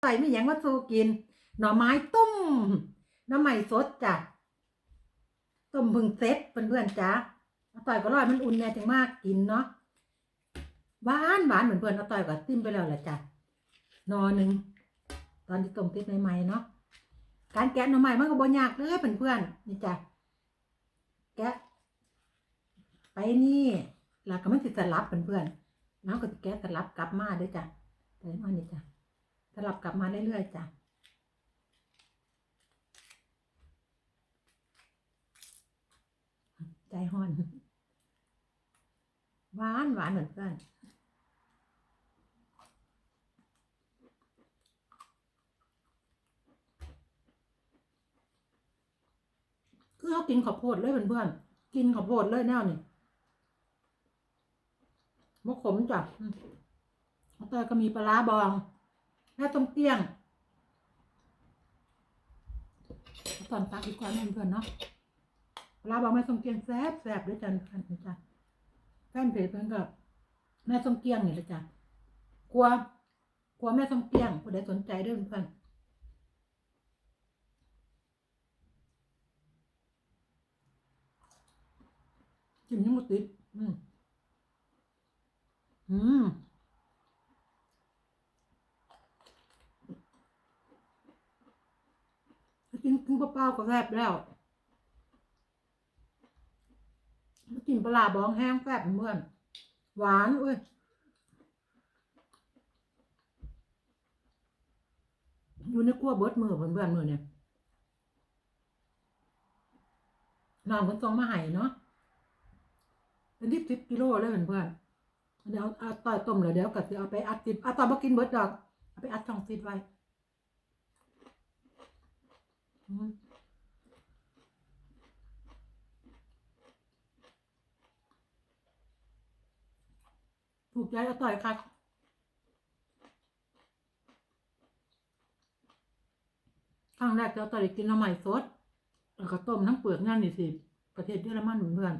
ใส่ไม่ยังว่าสู้กิน หน่อไม้ต้มน้ำใหม่สดจ้ะต้มพึงเซ็ตเพื่อนๆจ้ะอาต่อยก็ร่อยมันอุ่นแน่จังมากกินเนาะหวานหวานเหมือนเพื่อนอาต่อยก็ติ้มไปแล้วแหละจ้ะนอหนึ่งตอนที่ต้มติดใหม่ๆเนาะการแกะหน่อไม้มันก็บ่ยากเลยเพื่อนๆนี่จ้ะแกะไปนี่แล้วก็มันสิสลับเพื่อนๆแล้วก็แกะสลับกลับมาด้วยจ้ะไปมานี่จ้ะ สลับกลับมาเรื่อยๆจ้ะใจหอน หวานหวานเหมือนกันคือเขากินข้าวโพดเลยเพื่อนๆกินข้าวโพดเลยแนวนี่มะขมจ้ะอืมแล้วแต่ก็มีปลาบอง แม่ต้มเตี้ยงตอนตักอีกกว่านเพื่อนเนาะปลาร้าบองแม่ต้มเตี้ยงแซ่บแซ่บด้วยจ้ะท่านผู้ชมแฟนเพจเพื่อนกับแม่ต้มเตี้ยงนี่แหละจ้ะกลัวกลัวแม่ต้มเตี้ยงผู้ใดสนใจเด้วยเพื่อนจิ้มยังหมดติดอืมอืม กินกินเปล่าๆก็แซ่บแล้วมากินปลาร้าบองแห้งแซ่บเพื่อน หวานเว้ยอยู่ในครัวเบิดมือเพื่อนๆมือเนี่ยน้องคนส่งมาให้เนาะเป็นทิปสิบกิโลเลยเพื่อนๆเดี๋ยวเอาต่อยต้มเลยเดี๋ยวก็จะเอาไปอัดติดเอาต่อมากินเบิดดอก เอาไปอัดช่องฟิตไว้ ถูกใจเอาต่อยครับครั้งแรกจะเอาต่อยกินน้ำใหม่สดแล้วก็ต้มทั้งเปลือกนั่นนี่สิ ประเทศเยอรมันเพื่อน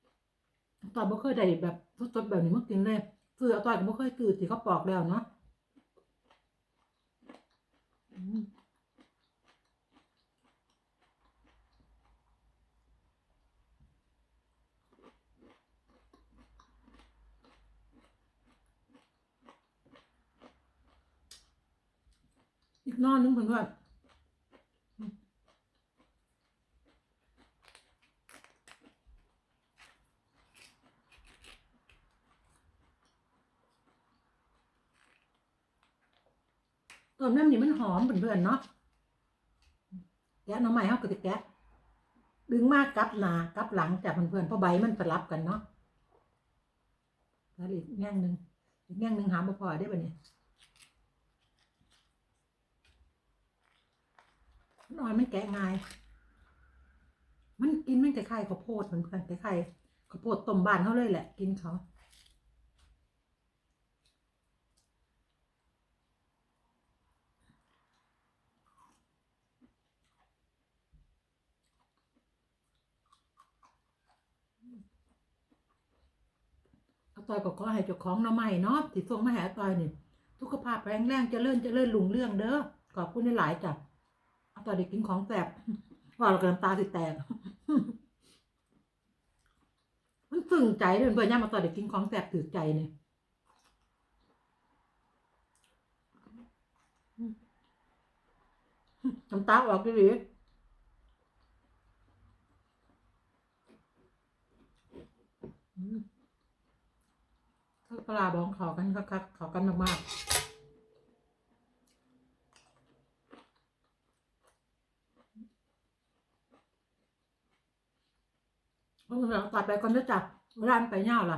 ๆตอนบ่เคยได้แบบสดๆแบบนี้มากินเลยซื้อเอาตอนก็บ่เคยซื้อที่เขาปอกแล้วเนาะ นอนนึงเพื่อนต้มน้ำนี่มันหอมเพื่อนๆเนาะแกะหน้ำใหม่เฮาก็สิแกะดึงมากกลับหนากลับหลังจากเพื่อนๆเพราะใบมันสลับกันเนาะแล้วอีกแง่งหนึ่งอีกแง่งหนึ่งหาบ่พอได้ป่ะเนี่ย นอนมันแกะง่าย มันกินมันคล้ายๆข้าวโพดเหมือนกันคล้ายๆข้าวโพดต้มบานเขาเลยแหละ กินเขาตอยก็ขอให้เจ้าของน้อใหม่เนาะที่ส่งมาหาตอยนี่สุขภาพแข็งแรงจะเจริญเจริญลุงเรื่องเด้อขอบคุณหลายจ้ะ ตอยได้กินของแซ่บว่าเรากำลังตาสิแตกมันซึ้งใจเด้อเพื่อนย่ามาตอยได้กินของแซ่บถือใจเนี่ยน้ำตาออกดิหรืออืมถ้าปลาบองเขากันคักๆเขากันมากๆพวก เราตัดไปก่อนนะจ๊ะร้านไปเน่าล่ะ